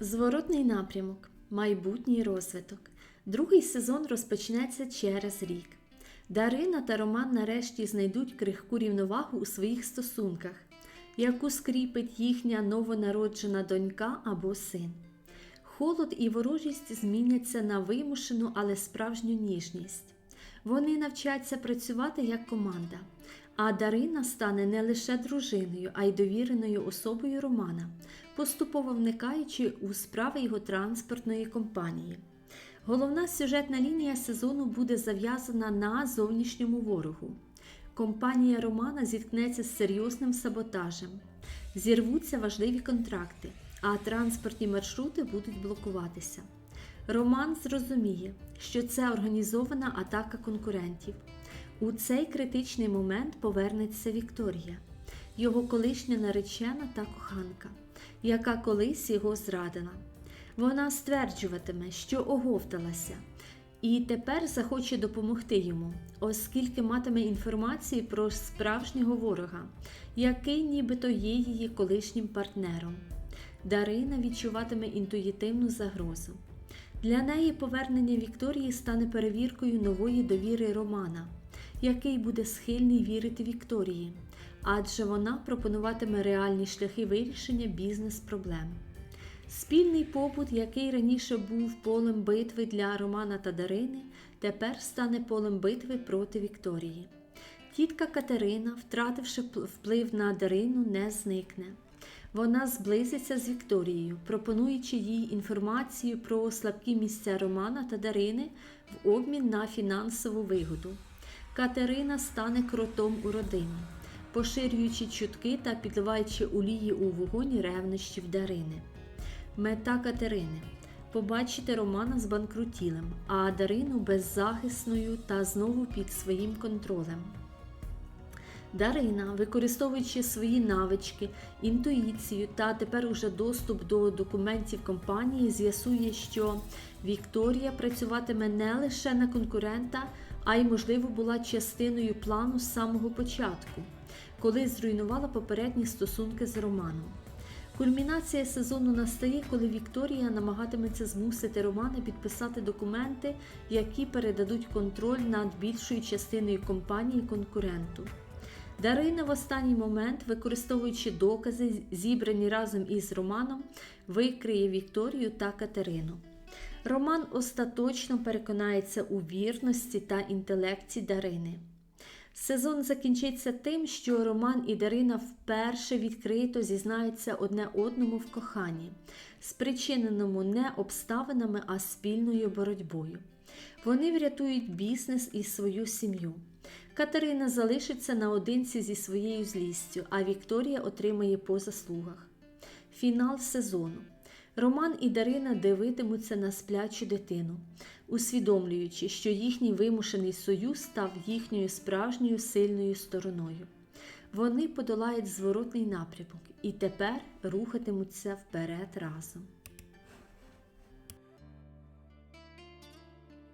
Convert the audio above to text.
Зворотний напрямок, майбутній розвиток. Другий сезон розпочнеться через рік. Дарина та Роман нарешті знайдуть крихку рівновагу у своїх стосунках, яку скріпить їхня новонароджена донька або син. Холод і ворожість зміняться на вимушену, але справжню ніжність. Вони навчаться працювати як команда, а Дарина стане не лише дружиною, а й довіреною особою Романа, поступово вникаючи у справи його транспортної компанії. Головна сюжетна лінія сезону буде зав'язана на зовнішньому ворогу. Компанія Романа зіткнеться з серйозним саботажем, зірвуться важливі контракти, а транспортні маршрути будуть блокуватися. Роман зрозуміє, що це організована атака конкурентів. У цей критичний момент повернеться Вікторія, його колишня наречена та коханка, яка колись його зрадила. Вона стверджуватиме, що оговталася, і тепер захоче допомогти йому, оскільки матиме інформацію про справжнього ворога, який нібито є її колишнім партнером. Дарина відчуватиме інтуїтивну загрозу. Для неї повернення Вікторії стане перевіркою нової довіри Романа, який буде схильний вірити Вікторії, адже вона пропонуватиме реальні шляхи вирішення бізнес-проблем. Спільний побут, який раніше був полем битви для Романа та Дарини, тепер стане полем битви проти Вікторії. Тітка Катерина, втративши вплив на Дарину, не зникне. Вона зблизиться з Вікторією, пропонуючи їй інформацію про слабкі місця Романа та Дарини в обмін на фінансову вигоду. Катерина стане кротом у родині, поширюючи чутки та підливаючи олії у вогонь ревнощів Дарини. Мета Катерини побачити Романа збанкрутілим, а Дарину беззахисною та знову під своїм контролем. Дарина, використовуючи свої навички, інтуїцію та тепер уже доступ до документів компанії, з'ясує, що Вікторія працюватиме не лише на конкурента, а й, можливо, була частиною плану з самого початку, коли зруйнувала попередні стосунки з Романом. Кульмінація сезону настає, коли Вікторія намагатиметься змусити Романа підписати документи, які передадуть контроль над більшою частиною компанії конкуренту. Дарина в останній момент, використовуючи докази, зібрані разом із Романом, викриє Вікторію та Катерину. Роман остаточно переконається у вірності та інтелекті Дарини. Сезон закінчиться тим, що Роман і Дарина вперше відкрито зізнаються одне одному в коханні, спричиненому не обставинами, а спільною боротьбою. Вони врятують бізнес і свою сім'ю. Катерина залишиться наодинці зі своєю злістю, а Вікторія отримає по заслугах. Фінал сезону. Роман і Дарина дивитимуться на сплячу дитину, усвідомлюючи, що їхній вимушений союз став їхньою справжньою сильною стороною. Вони подолають зворотний напрямок і тепер рухатимуться вперед разом.